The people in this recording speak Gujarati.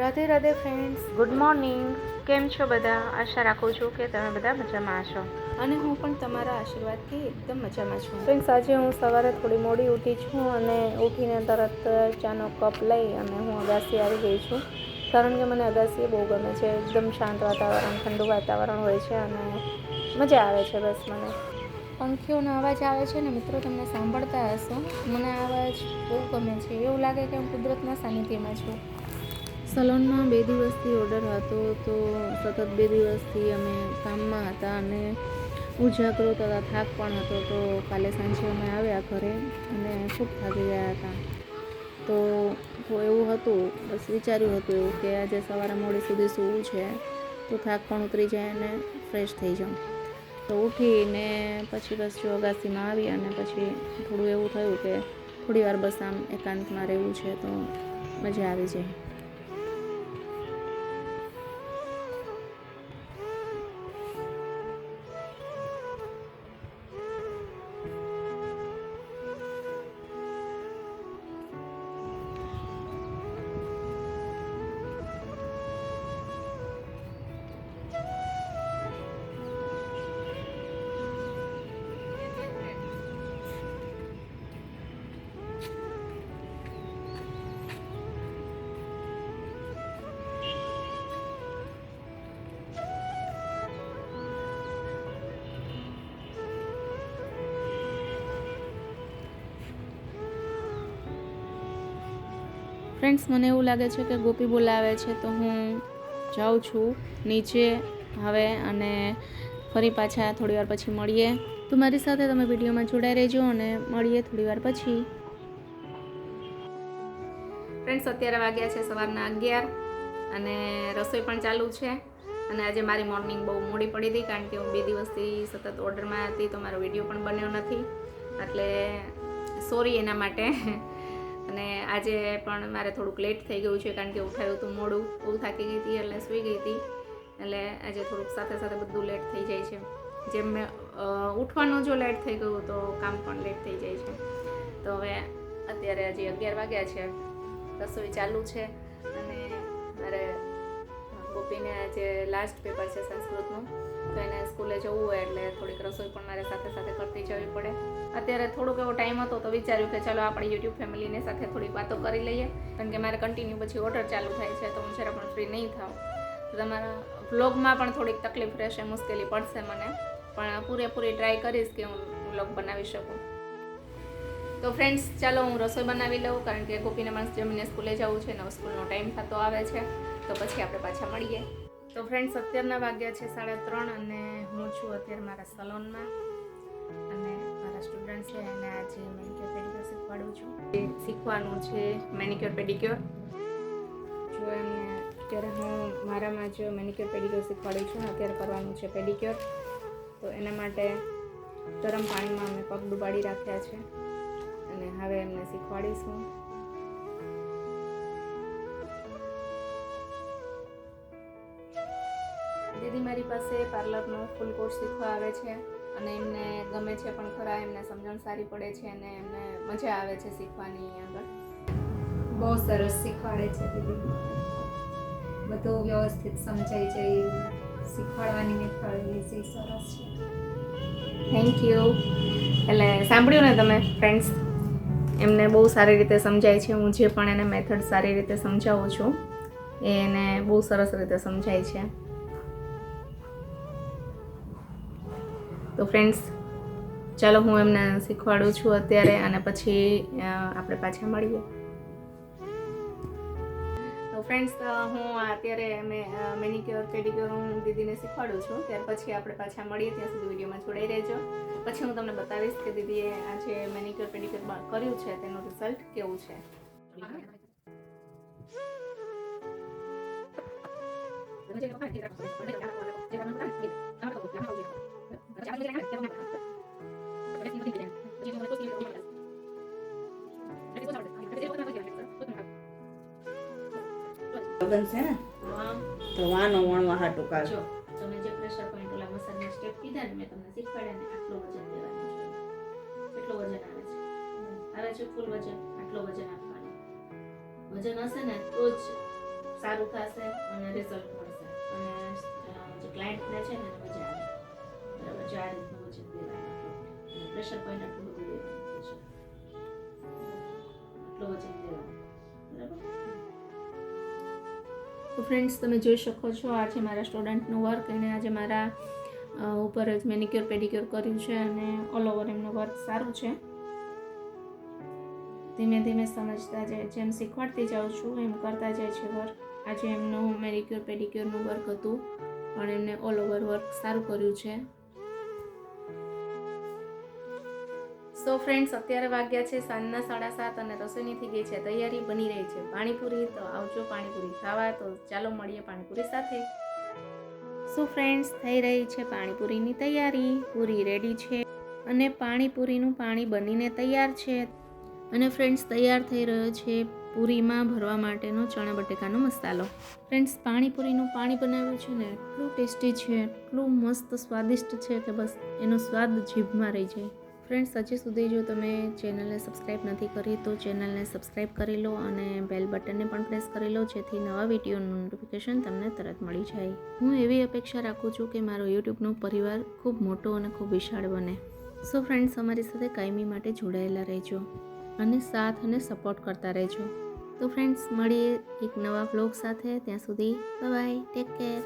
Radhe Radhe friends good morning કેમ છો બધા? આશા રાખું છું કે તમે બધા મજામાં હશો. અને હું પણ તમારા આશીર્વાદથી એકદમ મજામાં છું. ફ્રેન્ડ્સ આજે હું સવારે થોડી મોડી ઉઠી છું અને ઉઠીને તરત ચાનો કપ લઈ અને હું અગાસી આવી ગઈ છું. કારણ કે મને અગાસી બહુ ગમે છે. એકદમ શાંત વાતાવરણ ઠંડુ વાતાવરણ હોય છે અને મજા આવે છે બસ મને. પંખીઓનો અવાજ આવે છે ને મિત્રો તમને સાંભળતા હશો? મને અવાજ બહુ ગમે છે. એવું લાગે કે હું કુદરતના સાનિધ્યમાં છું. સલોનમાં બે દિવસથી ઓર્ડર હતો તો સતત બે દિવસથી અમે કામમાં હતા અને ઉજાગરો તથા થાક પણ હતો તો કાલે સાંજે અમે આવ્યા ઘરે અને ખૂબ થાકી ગયા હતા. તો એવું હતું, બસ વિચાર્યું હતું એવું કે આજે સવારે મોડી સુધી સૂવું છે, તો થાક પણ ઉતરી જાય અને ફ્રેશ થઈ જાઉં. તો ઉઠીને પછી બસ જો અગાસીમાં આવી અને પછી થોડું એવું થયું કે થોડી વાર બસ આમ એકાંતમાં રહેવું છે તો મજા આવી જાય. ફ્રેન્ડ્સ મને એવું લાગે છે કે ગોપી બોલાવે છે તો હું જાઉં છું નીચે હવે અને ફરી પાછા થોડી વાર પછી મળીએ. તો મારી સાથે તમે વિડીયોમાં જોડાઈ રહેજો અને મળીએ થોડી વાર પછી. ફ્રેન્ડ્સ અત્યારે વાગ્યા છે સવારના અગિયાર અને રસોઈ પણ ચાલુ છે અને આજે મારી મોર્નિંગ બહુ મોડી પડી હતી કારણ કે હું બે દિવસથી સતત ઓર્ડરમાં હતી તો મારો વીડિયો પણ બન્યો નથી. એટલે સોરી એના માટે. અને આજે પણ મારે થોડુંક લેટ થઈ ગયું છે કારણ કે ઉઠાયું હતું મોડું, બહુ થાકી ગઈ હતી એટલે સૂઈ ગઈ હતી. એટલે આજે થોડુંક સાથે સાથે બધું લેટ થઈ જાય છે. જેમ મેં ઉઠવાનું જો લેટ થઈ ગયું તો કામ પણ લેટ થઈ જાય છે. તો હવે અત્યારે હજી અગિયાર વાગ્યા છે. રસોઈ ચાલુ છે અને મારે ગોપીને આજે લાસ્ટ પેપર છે સંસ્કૃતનું. તો એને સ્કૂલે જવું હોય એટલે થોડીક રસોઈ પણ મારે સાથે સાથે કરતી જવી પડે. અત્યારે થોડોક એવો ટાઈમ હતો તો વિચાર્યું કે ચાલો આપણે યુટ્યુબ ફેમિલીને સાથે થોડીક વાતો કરી લઈએ. કારણ કે મારે કન્ટિન્યુ પછી ઓર્ડર ચાલુ થાય છે તો હું જરા પણ ફ્રી નહીં થાઉં. તમારા વ્લોગમાં પણ થોડીક તકલીફ રહેશે, મુશ્કેલી પડશે મને. પણ પૂરેપૂરી ટ્રાય કરીશ કે હું વ્લોગ બનાવી શકું. તો ફ્રેન્ડ્સ ચાલો હું રસોઈ બનાવી લઉં કારણ કે ગોપીને માણસ જમીને સ્કૂલે જવું છે ને સ્કૂલનો ટાઈમ થતો આવે છે. તો પછી આપણે પાછા મળીએ. તો ફ્રેન્ડ્સ અત્યારના વાગ્યા છે સાડા ત્રણ અને હું છું અત્યારે મારા સલોનમાં અને મારા સ્ટુડન્ટ છે એને આજે મેનિક્યોર પેડિક્યોર શીખવાડું છું. શીખવાનું છે મેનિક્યોર પેડિક્યોર જો એમને અત્યારે હું મારામાં જ મેનિક્યોર પેડિક્યોર શીખવાડું છું, અત્યારે કરવાનું છે પેડિક્યોર તો એના માટે ગરમ પાણીમાં અમે પગ ડુબાડી રાખ્યા છે અને હવે એમને શીખવાડીશું. દીદી મારી પાસે પાર્લરનો ફૂલ કોર્સ શીખવા આવે છે અને એમને ગમે છે પણ ખરા એમને સમજણ સારી પડે છે અને એમને મજા આવે છે શીખવાની આગળ બહુ સરસ શીખવાડે છે દીદી. બધું વ્યવસ્થિત સમજાઈ જાય. શીખવાડવાની મેથડ એસી સરસ છે. થેન્ક યુ એટલે સાંભળ્યું ને તમે ફ્રેન્ડ્સ એમને બહુ સારી રીતે સમજાય છે. હું જે પણ એને મેથડ સારી રીતે સમજાવું છું એને બહુ સરસ રીતે સમજાય છે. તો ફ્રેન્ડ્સ ચાલો હું એમને શીખવાડું છું અત્યારે અને પછી આપણે પાછા મળીએ. તો ફ્રેન્ડ્સ હું અત્યારે મેં મેનિક્યોર પેડિક્યોર હું દીદીને શીખવાડું છું. ત્યાર પછી આપણે પાછા મળીએ. ત્યાં સુધી વિડીયોમાં જોડાઈ રહેજો. પછી હું તમને બતાવીશ કે દીદીએ આ જે મેનિક્યોર પેડિક્યોર કર્યું છે, તેનું રિઝલ્ટ કેવું છે. લગન છે ને? તો વાનો વણવા હાટું કાઢ તમે જે પ્રેશર પોઈન્ટ ઓલા મસાજના સ્ટેપ કીધા ને મેં તમને શીખવાડ્યા ને આટલો વજન દેવાનું છે. કેટલો વજન આવે છે? આવે છે ફૂલ વજન આટલો વજન આપવાનું. વજન હશે ને તો જ સારું થશે અને રિઝલ્ટ મળશે. અને જે ક્લાયન્ટને છે ને મજા આવે. બરાબર જો આ રીતનું વજન દેવાનું પ્રેશર પોઈન્ટ આટલું બધું દેવાનું છે આટલું વજન દેવાનું બરાબર? તો ફ્રેન્ડ્સ તમે જોઈ શકો છો આ છે મારા સ્ટુડન્ટનું વર્ક એણે આજે મારા ઉપર જ મેનિક્યોર પેડિક્યોર કર્યું છે અને ઓલ ઓવર એમનું વર્ક સારું છે. ધીમે ધીમે સમજતા જાય, જેમ શીખવાડતી જાઉં છું, એમ કરતા જાય છે વર્ક આજે એમનું મેનિક્યોર પેડિક્યોરનું વર્ક હતું, પણ એમને ઓલ ઓવર વર્ક સારું કર્યું છે. સો ફ્રેન્ડ્સ અત્યારે વાગ્યા છે સાંજના સાડા સાત અને રસોઈની ગઈ છે તૈયારી બની રહી છે. પાણીપુરી તો આવજો, પાણીપુરી ખાવા. તો ચાલો મળીએ પાણીપુરી સાથે. સો ફ્રેન્ડ્સ થઈ રહી છે પાણીપુરીની તૈયારી. પૂરી રેડી છે અને પાણીપુરીનું પાણી બનીને તૈયાર છે. અને ફ્રેન્ડ્સ તૈયાર થઈ રહ્યો છે પૂરીમાં ભરવા માટેનો ચણા બટેકાનો મસાલો. ફ્રેન્ડ્સ પાણીપુરીનું પાણી બનાવ્યું છે ને, એટલું ટેસ્ટી છે, એટલું મસ્ત સ્વાદિષ્ટ છે કે બસ એનો સ્વાદ જીભમાં રહી જાય. ફ્રેન્ડ્સ, હજી સુધી જો તમે ચેનલને સબસ્ક્રાઈબ નથી કરી, તો ચેનલને સબસ્ક્રાઈબ કરી લો અને બેલ બટનને પણ પ્રેસ કરી લો, જેથી નવા વિડીયોનું નોટિફિકેશન તમને તરત મળી જાય. હું એવી અપેક્ષા રાખું છું કે મારો યુટ્યુબનો પરિવાર ખૂબ મોટો અને ખૂબ વિશાળ બને. સો ફ્રેન્ડ્સ અમારી સાથે કાયમી માટે જોડાયેલા રહેજો અને સાથ અને સપોર્ટ કરતા રહેજો. તો ફ્રેન્ડ્સ મળીએ એક નવા બ્લોગ સાથે. ત્યાં સુધી બાય ટેક કેર